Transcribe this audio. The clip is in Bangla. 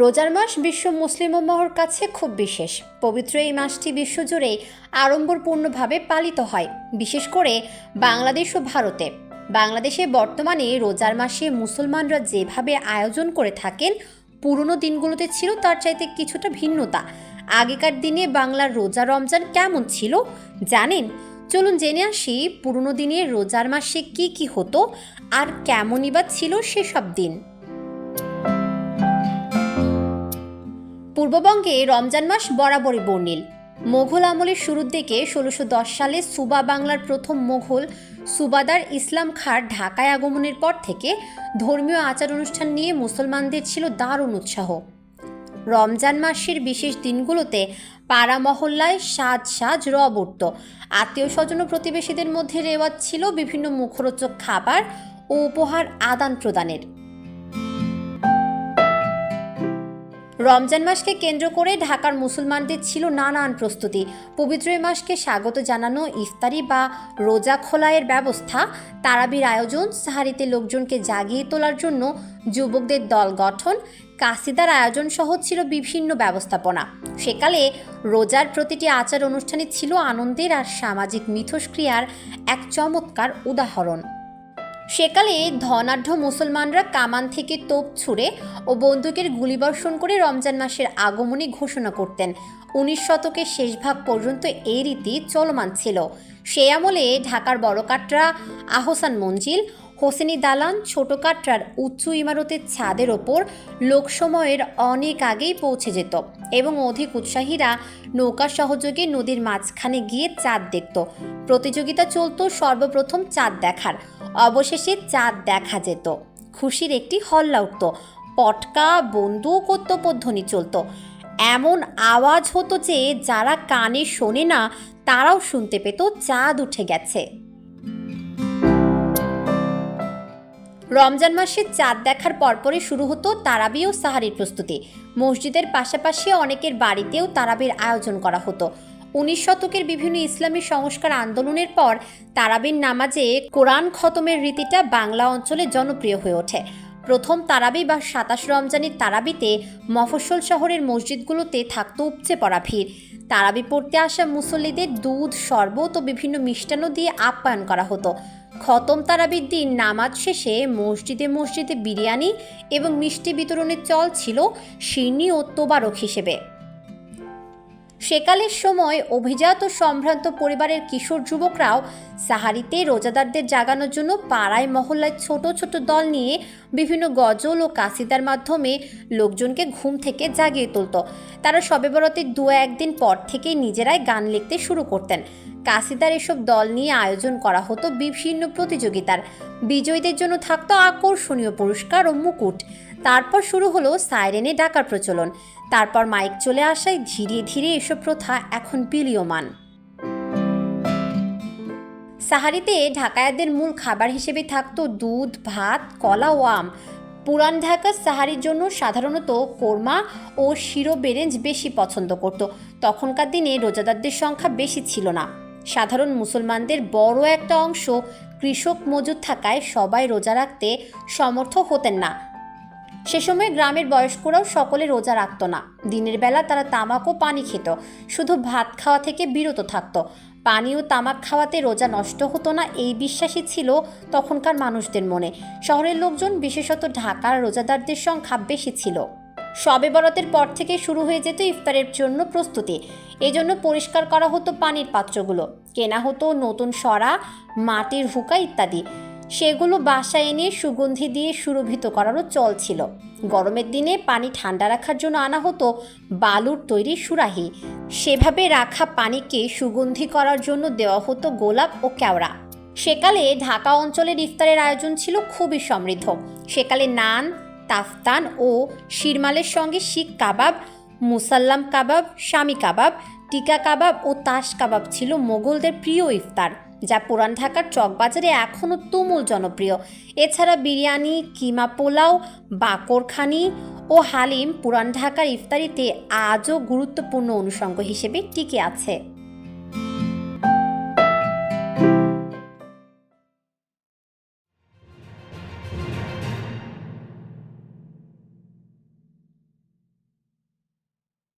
রোজার মাস বিশ্ব মুসলিম উম্মাহর কাছে খুব বিশেষ। পবিত্র এই মাসটি বিশ্বজুড়ে আড়ম্বরপূর্ণভাবে পালিত হয়, বিশেষ করে বাংলাদেশ ও ভারতে। বাংলাদেশে বর্তমানে রোজার মাসে মুসলমানরা যেভাবে আয়োজন করে থাকেন, পুরনো দিনগুলোতে ছিল তার চাইতে কিছুটা ভিন্নতা। আগেকার দিনে বাংলার রোজা রমজান কেমন ছিল জানেন? চলুন জেনে আসি পুরনো দিনে রোজার মাসে কি কি হতো আর কেমনই বা ছিল সেসব দিন। পূর্ববঙ্গে রমজান মাস বরাবরই বর্ণিল। মোঘল আমলের শুরুর দিকে ষোলোশো সালে সুবা বাংলার প্রথম মোঘল সুবাদার ইসলাম খাঁর ঢাকায় আগমনের পর থেকে ধর্মীয় আচার অনুষ্ঠান নিয়ে মুসলমানদের ছিল দারুণ উৎসাহ। রমজান মাসের বিশেষ দিনগুলোতে পাড়া মহল্লায় সাজ সাজ রব উঠত। আত্মীয় স্বজন প্রতিবেশীদের মধ্যে রেওয়াজ ছিল বিভিন্ন মুখরোচক খাবার ও উপহার আদান প্রদানের রমজান মাসকে কেন্দ্র করে ঢাকার মুসলমানদের ছিল নানান প্রস্তুতি। পবিত্র মাসকে স্বাগত জানানো ইফতারি বা রোজা খোলায়ের ব্যবস্থা, তারাবির আয়োজন, সাহারিতে লোকজনকে জাগিয়ে তোলার জন্য যুবকদের দল গঠন কাসিদার আয়োজন সহ ছিল বিভিন্ন ব্যবস্থাপনা। সেকালে রোজার প্রতিটি আচার অনুষ্ঠানে ছিল আনন্দের আর সামাজিক মিথস্ক্রিয়ার এক চমৎকার উদাহরণ। সেকালে ধনাঢ্য মুসলমানরা কামান থেকে তোপ ছুঁড়ে ও বন্দুকের গুলিবর্ষণ করে রমজান মাসের আগমনী ঘোষণা করতেন। উনিশ শতকের শেষ ভাগ পর্যন্ত এই রীতি চলমান ছিল। সে আমলে ঢাকার বড়কাটরা, আহসান মঞ্জিল হোসেনি দালান ছোট কাটরার উঁচু ইমারতের ছাদের ওপর লোকসময়ের অনেক আগেই পৌঁছে যেত এবং অধিক উৎসাহীরা নৌকা সহযোগে নদীর মাঝখানে গিয়ে চাঁদ দেখত। প্রতিযোগিতা চলতো, সর্বপ্রথম চাঁদ দেখার। অবশেষে চাঁদ দেখা যেত। খুশির একটি হল্লা উঠত। পটকা, বন্দুক ও চলত। এমন আওয়াজ হতো যে যারা কানে শোনে না, তারাও শুনতে পেত চাঁদ উঠে গেছে। রমজান মাসে চাঁদ দেখার পরপরই শুরু হতো তারাবি ও সাহারির প্রস্তুতি। মসজিদের পাশাপাশি অনেকের বাড়িতেও তারাবির আয়োজন করা হতো। উনিশ শতকের বিভিন্ন ইসলামী সংস্কার আন্দোলনের পর তারাবির নামাজে কোরআন খতমের রীতিটা বাংলা অঞ্চলে জনপ্রিয় হয়ে ওঠে। প্রথম তারাবি বা সাতাশ রমজানের তারাবিতে মফস্বল শহরের মসজিদগুলোতে থাকতো উপচে পড়া ভিড়। তারাবি পড়তে আসা মুসল্লিদের দুধ, শরবত ও বিভিন্ন মিষ্টান্ন দিয়ে আপ্যায়ন করা হতো। খতম তারাবির দিন নামাজ শেষে মসজিদে মসজিদে বিরিয়ানি এবং মিষ্টি বিতরণের চল ছিল শিরনি ও তোবারক হিসেবে। সেকালের সময় অভিজাত ও সম্ভ্রান্ত পরিবারের কিশোর যুবকরাও সাহারিতে রোজাদারদের জাগানোর জন্য পাড়ায় মহল্লায় ছোট ছোট দল নিয়ে বিভিন্ন গজল ও কাসিদার মাধ্যমে লোকজনকে ঘুম থেকে জাগিয়ে তুলত। তারা সবে বরাতের দু একদিন পর থেকেই নিজেরাই গান লিখতে শুরু করতেন। কাসিদার এসব দল নিয়ে আয়োজন করা হতো বিভিন্ন প্রতিযোগিতার। বিজয়ীদের জন্য থাকতো আকর্ষণীয় পুরস্কার ও মুকুট। তারপর শুরু হলো সাইরেনে ডাকার প্রচলন। তারপর মাইক চলে আসায় ধীরে ধীরে এসব প্রথা এখন বিলীয়মান। সাহারিতে ঢাকায়াদের মূল খাবার হিসেবে থাকতো দুধ, ভাত, কলা ও আম। পুরান ঢাকা সাহারির জন্য সাধারণত কোরমা ও শিরো বেরেঞ্জ বেশি পছন্দ করত। তখনকার দিনে রোজাদারদের সংখ্যা বেশি ছিল না। সাধারণ মুসলমানদের বড় একটা অংশ কৃষক মজুদ থাকায় সবাই রোজা রাখতে সমর্থ হতেন না। সে সময় গ্রামের বয়স্করাও সকলে রোজা রাখত না। দিনের বেলা তারা তামাক ও পানি খেত। শুধু ভাত খাওয়া থেকে বিরত থাকত। পানি ও তামাক খাওয়াতে রোজা নষ্ট হতো না এই বিশ্বাসই ছিল তখনকার মানুষদের মনে। শহরের লোকজন, বিশেষত ঢাকার রোজাদারদের সংখ্যা বেশি ছিল। শবে বরাতের পর থেকে শুরু হয়ে যেত ইফতারের জন্য প্রস্তুতি। এজন্য পরিষ্কার করা হতো পানির পাত্রগুলো, কেনা হতো নতুন সরা, মাটির হুকা ইত্যাদি। সেগুলো বাসায় এনে সুগন্ধি দিয়ে সুরভিত করারও চল ছিল। গরমের দিনে পানি ঠান্ডা রাখার জন্য আনা হতো বালুর তৈরি সুরাহি। সেভাবে রাখা পানিকে সুগন্ধি করার জন্য দেওয়া হতো গোলাপ ও কেওড়া। সেকালে ঢাকা অঞ্চলের ইফতারের আয়োজন ছিল খুবই সমৃদ্ধ। সেকালে নান তাফতান ও শিরমালের সঙ্গে শিখ কাবাব, মুসাল্লাম কাবাব, শামি কাবাব, টিকা কাবাব ও তাস কাবাব ছিল মোগলদের প্রিয় ইফতার, যা পুরান ঢাকার চকবাজারে এখনও তুমুল জনপ্রিয়। এছাড়া বিরিয়ানি, কিমা পোলাও, বাকরখানি ও হালিম পুরান ঢাকার ইফতারিতে আজও গুরুত্বপূর্ণ অনুষঙ্গ হিসেবে টিকে আছে।